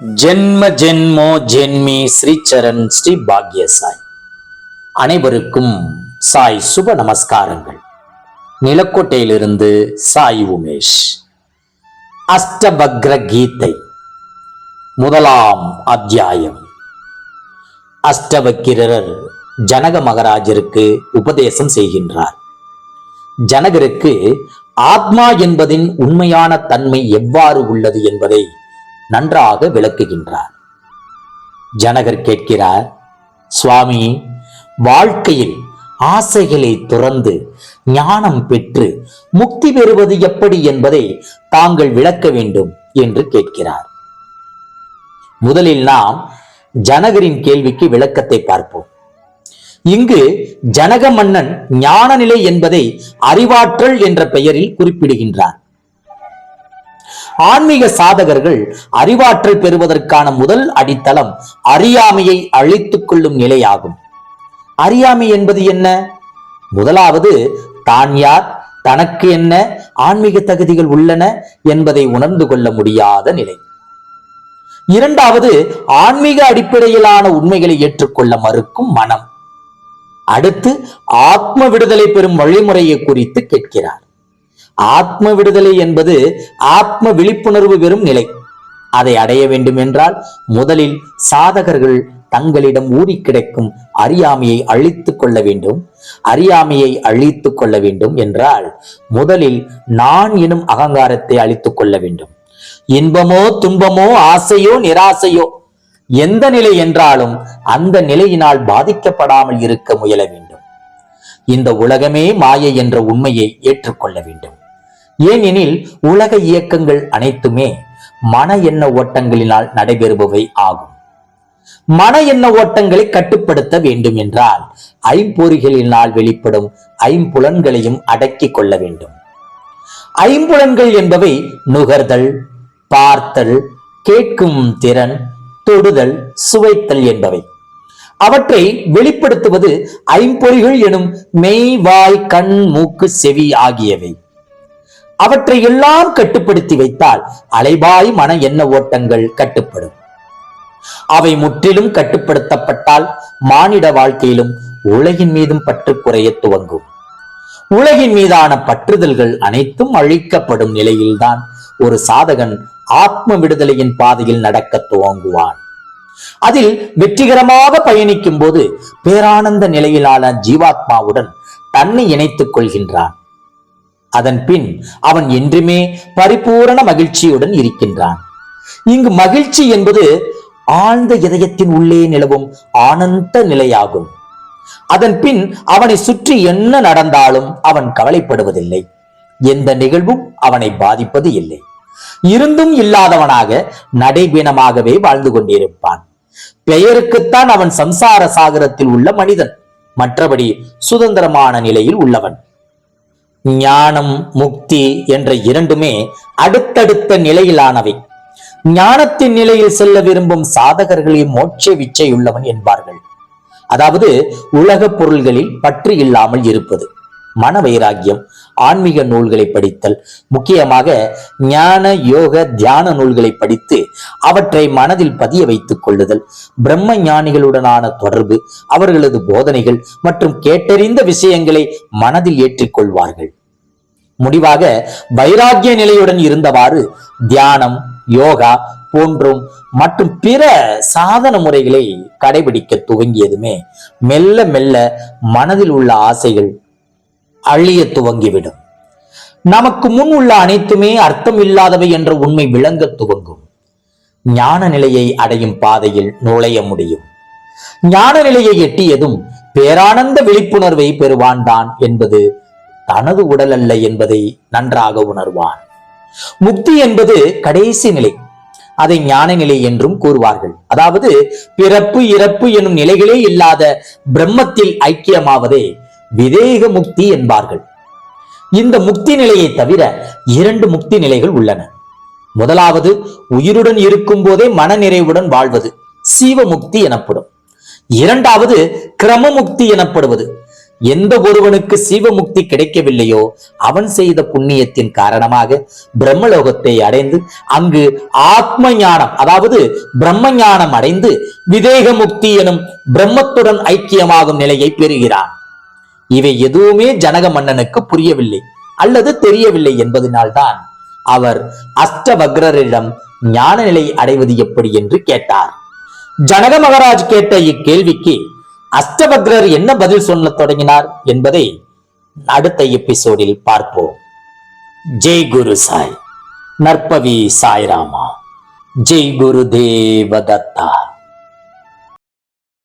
ஜென்ம ஜென்மோ ஜென்மி ஸ்ரீச்சரண் ஸ்ரீ பாக்ய சாய் அனைவருக்கும் சாய் சுப நமஸ்காரங்கள். நிலக்கோட்டையிலிருந்து சாய் உமேஷ். அஷ்டபக்ர கீதை. முதலாம் அத்தியாயம். அஷ்டவக்கிரர் ஜனக மகராஜருக்கு உபதேசம் செய்கின்றார். ஜனகருக்கு ஆத்மா என்பதின் உண்மையான தன்மை எவ்வாறு உள்ளது என்பதை நன்றாக விளக்குகின்றார். ஜனகர் கேட்கிறார் சுவாமி வாழ்க்கையில் ஆசைகளை துறந்து ஞானம் பெற்று முக்தி பெறுவது எப்படி என்பதை தாங்கள் விளக்க வேண்டும் என்று கேட்கிறார். முதலில் நாம் ஜனகரின் கேள்விக்கு விளக்கத்தை பார்ப்போம். இங்கு ஜனக மன்னன் ஞான நிலை என்பதை அறிவாற்றல் என்ற பெயரில் குறிப்பிடுகின்றார் ஆன்மீக சாதகர்கள் அறிவாற்றல் பெறுவதற்கான முதல் அடித்தளம் அறியாமையை அழித்துக் கொள்ளும் நிலையாகும். அறியாமை என்பது என்ன? முதலாவது தான் யார் தனக்கு என்ன ஆன்மீக தகுதிகள் உள்ளன என்பதை உணர்ந்து கொள்ள முடியாத நிலை. இரண்டாவது ஆன்மீக அடிப்படையிலான உண்மைகளை ஏற்றுக்கொள்ள மறுக்கும் மனம். அடுத்து ஆத்ம விடுதலை பெறும் வழிமுறையை குறித்து கேட்கிறார். ஆத்ம விடுதலை என்பது ஆத்ம விழிப்புணர்வு பெறும் நிலை. அதை அடைய வேண்டும் என்றால் முதலில் சாதகர்கள் தங்களிடம் ஊறி கிடைக்கும் அறியாமையை அழித்துக் கொள்ள வேண்டும். அறியாமையை அழித்துக் கொள்ள வேண்டும் என்றால் முதலில் நான் எனும் அகங்காரத்தை அழித்துக் கொள்ள வேண்டும். இன்பமோ துன்பமோ ஆசையோ நிராசையோ எந்த நிலை என்றாலும் அந்த நிலையினால் பாதிக்கப்படாமல் இருக்க முயல வேண்டும். இந்த உலகமே மாயை என்ற உண்மையை ஏற்றுக்கொள்ள வேண்டும். ஏனெனில் உலக இயக்கங்கள் அனைத்துமே மன எண்ண ஓட்டங்களினால் நடைபெறுபவை ஆகும். மன எண்ண ஓட்டங்களை கட்டுப்படுத்த வேண்டும் என்றால் ஐம்பொறிகளினால் வெளிப்படும் ஐம்புலன்களையும் அடக்கிக் கொள்ள வேண்டும். ஐம்புலன்கள் என்பவை நுகர்தல் பார்த்தல் கேட்கும் திறன் தொடுதல் சுவைத்தல் என்பவை. அவற்றை வெளிப்படுத்துவது ஐம்பொறிகள் எனும் மெய் வாய் கண் மூக்கு செவி ஆகியவை. அவற்றை எல்லாம் கட்டுப்படுத்தி வைத்தால் அலைபாய் மன எண்ண ஓட்டங்கள் கட்டுப்படும். அவை முற்றிலும் கட்டுப்படுத்தப்பட்டால் மானிட வாழ்க்கையிலும் உலகின் மீதும் பற்று குறைய துவங்கும். உலகின் மீதான பற்றுதல்கள் அனைத்தும் அழிக்கப்படும் நிலையில்தான் ஒரு சாதகன் ஆத்ம விடுதலையின் பாதையில் நடக்க துவங்குவான். அதில் வெற்றிகரமாக பயணிக்கும் போது பேரானந்த நிலையிலான ஜீவாத்மாவுடன் தன்னை இணைத்துக் கொள்கின்றான். அதன் பின் அவன் என்றுமே பரிபூரண மகிழ்ச்சியுடன் இருக்கின்றான். இங்கு மகிழ்ச்சி என்பது ஆழ்ந்த இதயத்தின் உள்ளே நிலவும் ஆனந்த நிலையாகும். அதன் பின் அவனை சுற்றி என்ன நடந்தாலும் அவன் கவலைப்படுவதில்லை. எந்த நிகழ்வும் அவனை பாதிப்பது இல்லை. இருந்தும் இல்லாதவனாக நடைபீனமாகவே வாழ்ந்து கொண்டிருப்பான். பெயருக்குத்தான் அவன் சம்சார சாகரத்தில் உள்ள மனிதன். மற்றபடி சுதந்திரமான நிலையில் உள்ளவன். ஞானம் முக்தி என்ற இரண்டுமே அடுத்தடுத்த நிலையிலானவை. ஞானத்தின் நிலையில் செல்ல விரும்பும் சாதகர்களே மோட்ச விச்சையுள்ளவன் என்பார்கள். அதாவது உலக பொருள்களில் பற்று இல்லாமல் இருப்பது. மன வைராக்கியம் ஆன்மீக நூல்களை படித்தல் முக்கியமாக ஞான யோக தியான நூல்களை படித்து அவற்றை மனதில் பதிய வைத்துக் கொள்ளுதல் பிரம்ம ஞானிகளுடனான தொடர்பு அவர்களது போதனைகள் மற்றும் கேட்டறிந்த விஷயங்களை மனதில் ஏற்றிக்கொள்வார்கள். முடிவாக வைராக்கிய நிலையுடன் இருந்தவாறு தியானம் யோகா போன்றும் மற்றும் பிற சாதன முறைகளை கடைபிடிக்க துவங்கியதுமே மெல்ல மெல்ல மனதில் உள்ள ஆசைகள் அழிய துவங்கிவிடும். நமக்கு முன் உள்ள அனைத்துமே அர்த்தம் இல்லாதவை என்ற உண்மை விளங்க துவங்கும். ஞான நிலையை அடையும் பாதையில் நுழைய முடியும். ஞான நிலையை எட்டியதும் பேரானந்த விழிப்புணர்வை பெறுவான் தான் என்பது தனது உடல் அல்ல என்பதை நன்றாக உணர்வான். முக்தி என்பது கடைசி நிலை. அதை ஞான நிலை என்றும் கூறுவார்கள். அதாவது பிறப்பு இறப்பு எனும் நிலைகளே இல்லாத பிரம்மத்தில் ஐக்கியமாவதே விதேக முக்தி என்பார்கள். இந்த முக்தி நிலையை தவிர இரண்டு முக்தி நிலைகள் உள்ளன. முதலாவது உயிருடன் இருக்கும் போதே மனநிறைவுடன் வாழ்வது சீவ முக்தி எனப்படும். இரண்டாவது கிரமமுக்தி எனப்படுவது. எந்த ஒருவனுக்கு சிவமுக்தி கிடைக்கவில்லையோ அவன் செய்த புண்ணியத்தின் காரணமாக பிரம்மலோகத்தை அடைந்து அங்கு ஆத்ம ஞானம் அதாவது பிரம்ம ஞானம் அடைந்து விதேக முக்தி எனும் பிரம்மத்துடன் ஐக்கியமாகும் நிலையை பெறுகிறான். இவை எதுவுமே ஜனக மன்னனுக்கு புரியவில்லை அல்லது தெரியவில்லை என்பதனால்தான் அவர் அஷ்டவக்ரரிடம் ஞான நிலை அடைவது எப்படி என்று கேட்டார். ஜனக மகாராஜ் கேட்ட இக்கேள்விக்கு அஷ்டவக்ரர் என்ன பதில் சொல்லத் தொடங்கினார் என்பதை அடுத்த எபிசோடில் பார்ப்போம். ஜெய் குரு சாய். நற்பவி சாய்ராமா. ஜெய் குரு தேவதத்தா.